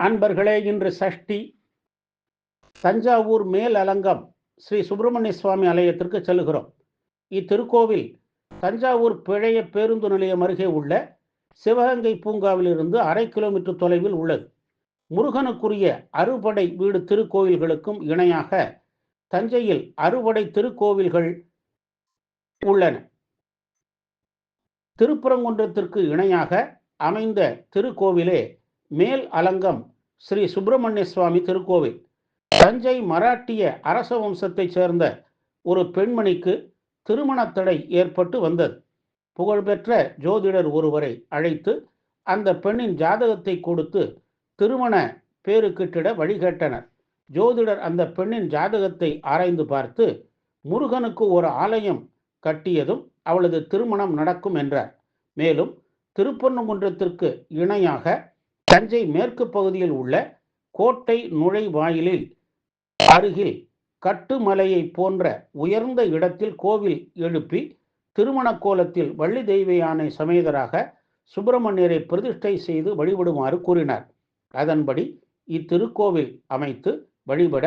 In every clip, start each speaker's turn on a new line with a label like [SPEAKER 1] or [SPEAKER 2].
[SPEAKER 1] அன்பர்களே இன்று சஷ்டி. தஞ்சாவூர் மேல் அலங்கம் ஸ்ரீ சுப்பிரமணிய சுவாமி ஆலயத்திற்கு செல்கிறோம். இத்திருக்கோவில் தஞ்சாவூர் பிழைய பேருந்து நிலையம் அருகே உள்ள சிவகங்கை பூங்காவிலிருந்து அரை கிலோமீட்டர் தொலைவில் உள்ளது. முருகனுக்குரிய அறுபடை வீடு திருக்கோவில்களுக்கும் இணையாக தஞ்சையில் அறுபடை திருக்கோவில்கள் உள்ளன. திருப்பரங்குன்றத்திற்கு இணையாக அமைந்த திருக்கோவிலே மேல் அலங்கம் ஸ்ரீ சுப்பிரமணிய சுவாமி திருக்கோவில். தஞ்சை மராட்டிய அரச வம்சத்தைச் சேர்ந்த ஒரு பெண்மணிக்கு திருமணத்தடை தடை ஏற்பட்டு வந்தது. புகழ்பெற்ற ஜோதிடர் ஒருவரை அழைத்து அந்த பெண்ணின் ஜாதகத்தை கொடுத்து திருமண பேரு கிட்டிட வழிகேட்டனர் ஜோதிடர் அந்த பெண்ணின் ஜாதகத்தை ஆராய்ந்து பார்த்து முருகனுக்கு ஒரு ஆலயம் கட்டியதும் அவளது திருமணம் நடக்கும் என்றார். மேலும் திருப்பரங்குன்றத்திற்கு இணையாக தஞ்சை மேற்கு பகுதியில் உள்ள கோட்டை நுழைவாயிலில் அருகில் கட்டுமலையை போன்ற உயர்ந்த இடத்தில் கோவில் எழுப்பி திருமண கோலத்தில் வள்ளி தெய்வ யானை சமேதராக சுப்பிரமணியரை பிரதிஷ்டை செய்து வழிபடுமாறு கூறினார். அதன்படி இத்திருக்கோவில் அமைத்து வழிபட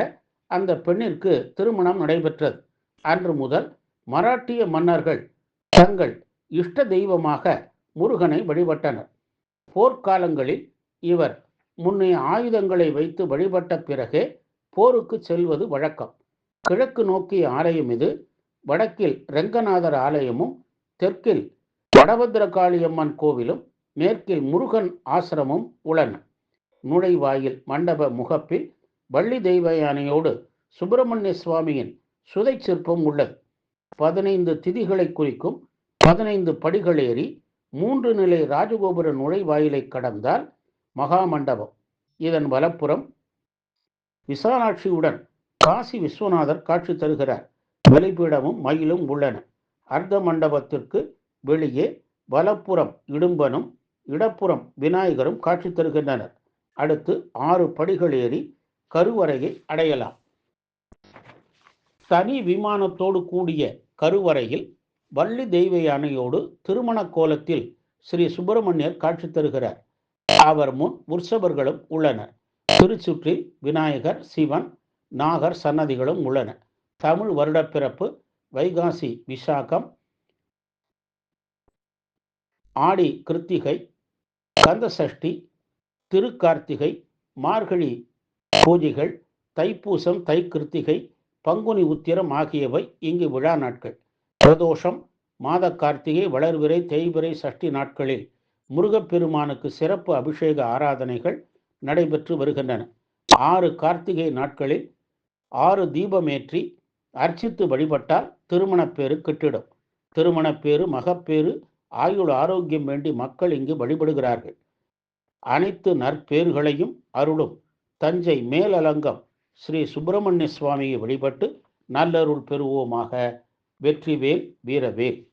[SPEAKER 1] அந்த பெண்ணிற்கு திருமணம் நடைபெற்றது. அன்று முதல் மராட்டிய மன்னர்கள் தங்கள் இஷ்ட தெய்வமாக முருகனை வழிபட்டனர். போர்க்காலங்களில் இவர் முன்னைய ஆயுதங்களை வைத்து வழிபட்ட பிறகே போருக்கு செல்வது வழக்கம். கிழக்கு நோக்கிய ஆலயம் இது. வடக்கில் ரெங்கநாதர் ஆலயமும் தெற்கில் வடபத்திரகாளியம்மன் கோவிலும் மேற்கில் முருகன் ஆசிரமும் உள்ளன. நுழைவாயில் மண்டப முகப்பில் வள்ளி தெய்வ யானையோடு சுப்பிரமணிய சுவாமியின் சுதை சிற்பம் உள்ளது. பதினைந்து திதிகளை குறிக்கும் பதினைந்து படிகள் ஏறி மூன்று நிலை ராஜகோபுர நுழைவாயிலை கடந்தால் மகாமண்டபம். இதன் வலப்புறம் விசாலாட்சியுடன் காசி விஸ்வநாதர் காட்சி தருகிறார். பலிபீடமும் மயிலும் உள்ளன. அர்த்த மண்டபத்திற்கு வெளியே வலப்புறம் இடும்பனும் இடப்புறம் விநாயகரும் காட்சி தருகின்றனர். அடுத்து ஆறு படிகள் ஏறி கருவறையை அடையலாம். தனி விமானத்தோடு கூடிய கருவறையில் வள்ளி தெய்வ யானையோடு திருமண கோலத்தில் ஸ்ரீ சுப்பிரமணியர் காட்சி தருகிறார். அவர் முன் உற்சவர்களும் உள்ளனர். திருச்சுற்றில் விநாயகர் சிவன் நாகர் சன்னதிகளும் உள்ளன. தமிழ் வருடப்பிறப்பு வைகாசி விசாகம் ஆடி கிருத்திகை கந்தசஷ்டி திருக்கார்த்திகை மார்கழி பூஜைகள் தைப்பூசம் தை கிருத்திகை பங்குனி உத்திரம் ஆகியவை இங்கு விழா நாட்கள். பிரதோஷம் மாத கார்த்திகை வளர்விரை தேய்பிரை சஷ்டி நாட்களில் முருகப்பெருமானுக்கு சிறப்பு அபிஷேக ஆராதனைகள் நடைபெற்று வருகின்றன. ஆறு கார்த்திகை நாட்களில் ஆறு தீபமேற்றி அர்ச்சித்து வழிபட்டால் திருமணப்பேறு கிட்டிடும். திருமணப்பேறு மகப்பேறு ஆயுள் ஆரோக்கியம் வேண்டி மக்கள் இங்கு வழிபடுகிறார்கள். அனைத்து நற்பேறுகளையும் அருளும். தஞ்சை மேலலங்கம் ஸ்ரீ சுப்பிரமணிய சுவாமியை வழிபட்டு நல்லருள் பெறுவோமாக. வெற்றிவேல் வீரவேல்.